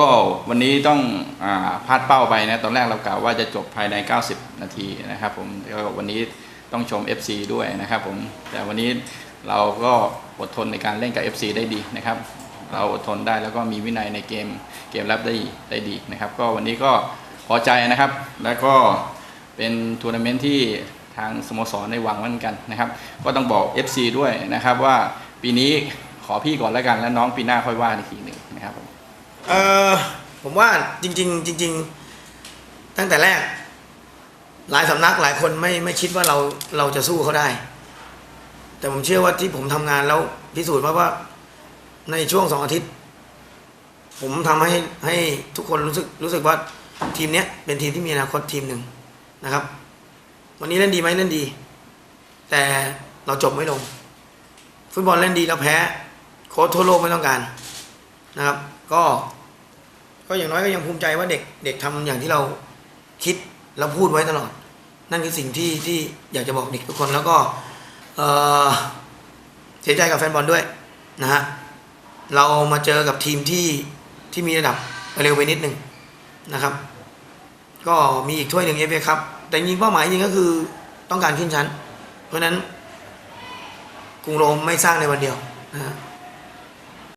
ก็วันนี้ต้องอพลาดเป้าไปนะ ตอนแรกเรากล่าวว่าจะจบภายใน 90 นาทีนะครับผมแล้วก็วันนี้ต้องชม FC ด้วยนะครับผมแต่วันนี้เราก็อดทนในการเล่นกับ FC ได้ดีนะครับ เราอดทนได้แล้วก็มีวินัยในเกมเกมรับได้ได้ดีนะครับ ก็วันนี้ก็พอใจนะครับ แล้วก็เป็นทัวร์นาเมนต์ที่ทางสโมสรในหวังไว้เหมือนกันนะครับ ก็ต้องบอก FC ด้วยนะครับว่าปีนี้ขอพี่ก่อนแล้วกันแล้วน้องปีหน้าค่อยว่าอีกทีหนึ่งนะครับผม เออผมว่าจริง ๆ จริง ๆ ตั้งแต่แรก หลายสำนักหลายคนไม่ไม่คิดว่าเราเราจะสู้เขาได้ แต่ผมเชื่อว่าที่ผมทำงานแล้วพิสูจน์ว่าว่า ในช่วงสองอาทิตย์ ผมทำให้ให้ทุกคนรู้สึกรู้สึกว่าทีมเนี้ยเป็นทีมที่มีอนาคตทีมหนึ่งนะครับ วันนี้เล่นดีไหมเล่นดี แต่เราจบไม่ลง ฟุตบอลเล่นดีแล้วแพ้ โค้ชทั่วโลกไม่ต้องการนะครับ ก็ ก็อย่างน้อยก็ยังภูมิใจว่าเด็กเด็กทำอย่างที่เราคิดแล้วพูดไว้ตลอด นั่นคือสิ่งที่ที่อยากจะบอกเด็กทุกคนแล้วก็เสียใจกับแฟนบอลด้วยนะฮะเรามาเจอกับทีมที่ที่มีระดับเร็วไปนิดนึงนะครับ ก็มีอีกถ้วยหนึ่งเอฟเอครับ แต่จริงเป้าหมายจริงก็คือต้องการขึ้นชั้น เพราะฉะนั้นกรุงโรมไม่สร้างในวันเดียวนะฮะ